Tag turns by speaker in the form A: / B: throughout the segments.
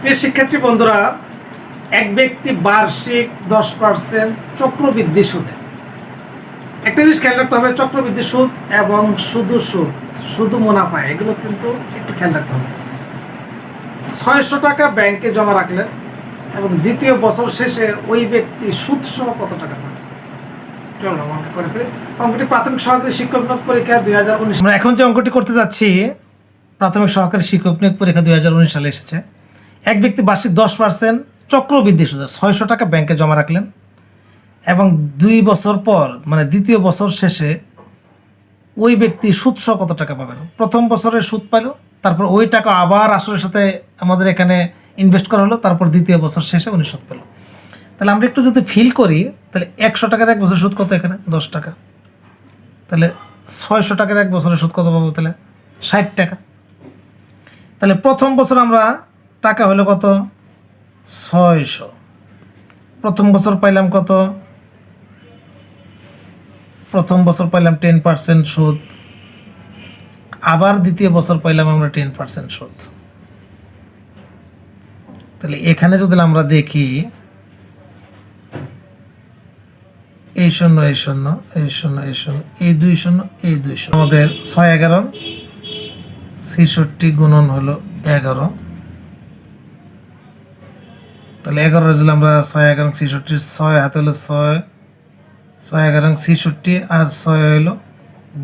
A: প্রিয় শিক্ষার্থী বন্ধুরা, এক ব্যক্তি বার্ষিক দশ পার্সেন্ট চক্রবৃদ্ধি সুদে একটা জিনিস খেয়াল রাখতে হবে, চক্রবৃদ্ধি সুদ এবং শুধু সুদ, শুধু মুনাফা, এগুলো কিন্তু একটু খেয়াল রাখতে হবে। ছয়শো টাকা ব্যাংকে জমা রাখলেন এবং দ্বিতীয় বছর শেষে ওই ব্যক্তি সুদ সহ কত টাকা পাবে চলো অঙ্ক করে ফেলি। অঙ্কটি প্রাথমিক সহকারী শিক্ষক পরীক্ষা দুই হাজার উনিশ এখন যে অঙ্কটি করতে যাচ্ছি, প্রাথমিক সহকারী শিক্ষক পরীক্ষা দুই হাজার উনিশ সালে এসেছে। এক ব্যক্তি বার্ষিক দশ পার্সেন্ট চক্রবৃদ্ধি সুদে ছয়শো টাকা ব্যাংকে জমা রাখলেন এবং দুই বছর পর মানে দ্বিতীয় বছর শেষে ওই ব্যক্তি সুদ সহ কত টাকা পাবেন? প্রথম বছরে সুদ পেল তারপর ওই টাকা আবার আসলের সাথে আমাদের এখানে ইনভেস্ট করা হলো, তারপর দ্বিতীয় বছর শেষে উনি সুদ পেল। তাহলে আমরা একটু যদি ফিল করি, তাহলে একশো টাকার এক বছর সুদ কত এখানে? দশ টাকা। তাহলে ছয়শো টাকার এক বছরের সুদ কত পাবো তাহলে? ষাট টাকা। তাহলে প্রথম বছর আমরা টাকা হলো কত? ছয়শো। প্রথম বছর পাইলাম কত? প্রথম বছর পাইলাম টেন পার্সেন্ট সুদ। আবার দ্বিতীয় বছর পাইলাম আমরা টেন পার্সেন্ট সুদ। তাহলে এখানে যদি আমরা দেখি, এই শূন্য এই শূন্য এই শূন্য এই শূন্য, এই দুই শূন্য, এই দুই শূন্য। আমাদের ছয় এগারো, ছেষট্টি গুণন হলো এগারো। তাহলে এগারো যদি আমরা ছয় এগারো ছেষট্টি, ছয় হাতে হলো ছয় ছয় এগারো ছেষট্টি আর ছয় হলো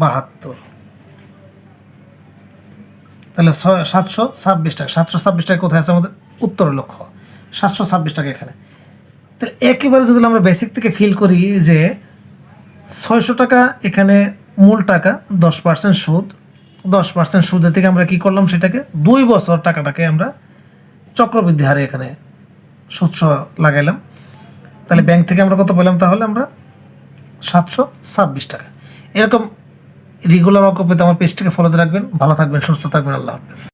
A: বাহাত্তর। তাহলে ছয়, সাতশো ছাব্বিশ টাকা, সাতশো ছাব্বিশ টাকা কোথায় আছে আমাদের? উত্তর লক্ষ্য, সাতশো ছাব্বিশ টাকা এখানে। তাহলে একেবারে যদি আমরা বেসিক থেকে ফিল করি যে ছয়শো টাকা এখানে মূল টাকা, দশ পার্সেন্ট সুদ, দশ পার্সেন্ট সুদের থেকে আমরা কি করলাম সেটাকে? দুই বছর টাকাটাকে আমরা চক্রবৃদ্ধি হারে এখানে সহ লাগাইলাম। তাহলে ব্যাংক থেকে আমরা কত পেলাম তাহলে আমরা সাতশো ছাব্বিশ টাকা। এরকম রেগুলার অঙ্ক পেতে আমার পেজটিকে ফলোতে রাখবেন। ভালো থাকবেন, সুস্থ থাকবেন, আল্লাহ হাফেজ।